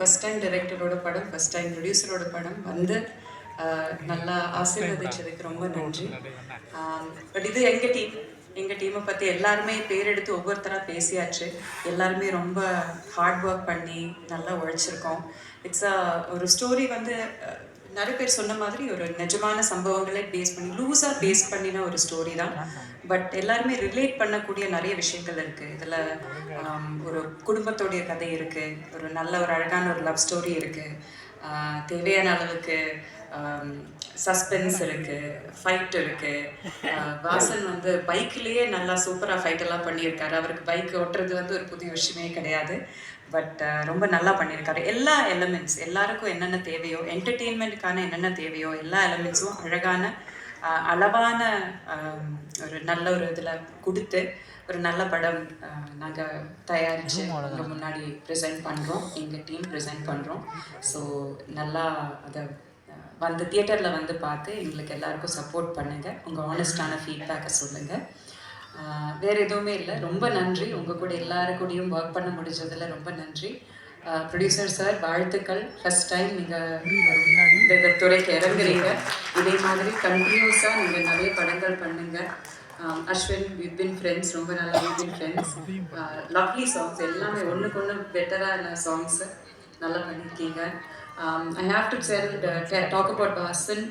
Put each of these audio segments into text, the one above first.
First time டைரக்டரோட படம் first time ப்ரொடியூசரோட படம் வந்து நல்லா ஆசீர்வதிச்சதுக்கு ரொம்ப நன்றி. பட் இது எங்கள் டீம் எங்கள் டீமை பற்றி எல்லாருமே பேர் எடுத்து ஒவ்வொருத்தராக பேசியாச்சு. எல்லாருமே ரொம்ப ஹார்ட் ஒர்க் பண்ணி நல்லா உழைச்சிருக்கோம். இட்ஸ் ஒரு ஸ்டோரி வந்து நிறைய பேர் சொன்ன மாதிரி ஒரு நிஜமான சம்பவங்களை பேஸ் பண்ணி லூஸாக பேஸ் பண்ணின ஒரு ஸ்டோரி தான். பட் எல்லாருமே ரிலேட் பண்ணக்கூடிய நிறைய விஷயங்கள் இருக்குது இதில் ஒரு குடும்பத்தோடைய கதை இருக்குது ஒரு நல்ல ஒரு அழகான ஒரு லவ் ஸ்டோரி இருக்குது தேவையான அளவுக்கு சஸ்பென்ஸ் இருக்குது ஃபைட் இருக்குது வாசன் வந்து பைக்லேயே நல்லா சூப்பராக ஃபைட் எல்லாம் பண்ணியிருக்காரு. அவருக்கு பைக் ஓட்டுறது வந்து ஒரு புதிய விஷயமே கிடையாது. பட் ரொம்ப நல்லா பண்ணியிருக்காரு. எல்லா எலமெண்ட்ஸ் எல்லாருக்கும் என்னென்ன தேவையோ என்டர்டெயின்மெண்ட்டுக்கான என்னென்ன தேவையோ எல்லா எலமெண்ட்ஸும் அழகான அளவான ஒரு நல்ல ஒரு இதில் கொடுத்து ஒரு நல்ல படம் நாங்கள் தயாரித்து உங்கள் முன்னாடி ப்ரெசென்ட் பண்ணுறோம் எங்கள் டீம் ப்ரெசென்ட் பண்ணுறோம் ஸோ நல்லா அதை வந்து தியேட்டரில் வந்து பார்த்து எங்களுக்கு எல்லாருக்கும் சப்போர்ட் பண்ணுங்கள் உங்கள் ஆனஸ்டான ஃபீட்பேக்கை சொல்லுங்கள் வேறு எதுவுமே இல்லை. ரொம்ப நன்றி. உங்கள் கூட எல்லாரு கூடயும் ஒர்க் பண்ண முடிஞ்சதில் ரொம்ப நன்றி. ப்ரொடியூசர் சார் வாழ்த்துக்கள். ஃபஸ்ட் டைம் நீங்கள் இந்த துறைக்கு இறங்குறீங்க. இதே மாதிரி கண்டினியூஸாக நீங்கள் நிறைய படங்கள் பண்ணுங்கள் அஸ்வின் வித் பின் ஃப்ரெண்ட்ஸ் ரொம்ப நல்லா வித் பின் ஃப்ரெண்ட்ஸ் லவ்லி சாங்ஸ் எல்லாமே ஒன்றுக்கு ஒன்று பெட்டரான சாங்ஸு நல்லா பண்ணியிருக்கீங்க I have to sell talk about Vasan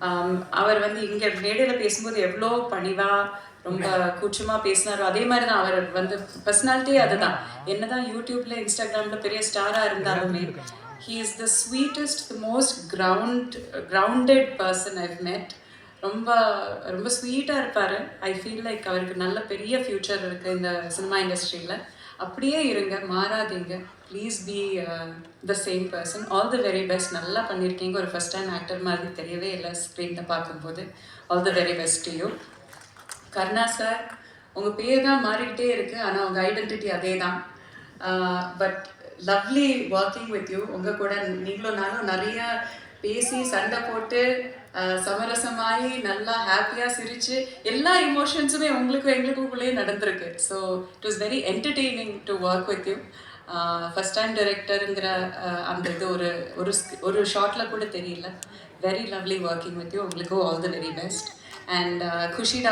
Um, அவர் வந்து இங்கே மேடையில் பேசும்போது எவ்வளோ பணிவாக ரொம்ப கூச்சமாக பேசினாரோ அதே மாதிரி தான் அவர் வந்து பர்சனாலிட்டியே அதுதான். என்னதான் யூடியூப்ல இன்ஸ்டாகிராம்ல பெரிய ஸ்டாராக இருந்தாலுமே he is the sweetest the most ground grounded person I've met ரொம்ப ரொம்ப ஸ்வீட்டாக இருப்பார். ஐ ஃபீல் லைக் அவருக்கு நல்ல பெரிய ஃப்யூச்சர் இருக்குது இந்த சினிமா இண்டஸ்ட்ரியில் அப்படியே இருங்க மாறாதீங்க. Please be the same person all the very best நல்லா பண்ணியிருக்கீங்க ஒரு ஃபஸ்ட் டைம் ஆக்டர் மாதிரி தெரியவே இல்லை ஸ்க்ரீனில் பார்க்கும்போது. All the very best you Karuna sir உங்கள் பேர் தான் மாறிக்கிட்டே இருக்குது ஆனால் உங்கள் ஐடென்டிட்டி அதே தான் but uh, lovely working with you உங்கள் கூட நீங்களும் நானும் நிறைய பேசி சண்டை போட்டு சமரசமாகி நல்லா ஹாப்பியாக சிரித்து எல்லா இமோஷன்ஸுமே உங்களுக்கும் எங்களுக்குள்ளேயே நடந்திருக்கு. So it was very entertaining to work with you first time டைரக்டருங்கிற அந்த இது ஒரு ஒரு ஒரு ஷார்ட்டில் கூட தெரியல. Very lovely working with you உங்களுக்கு all the very best and Kushi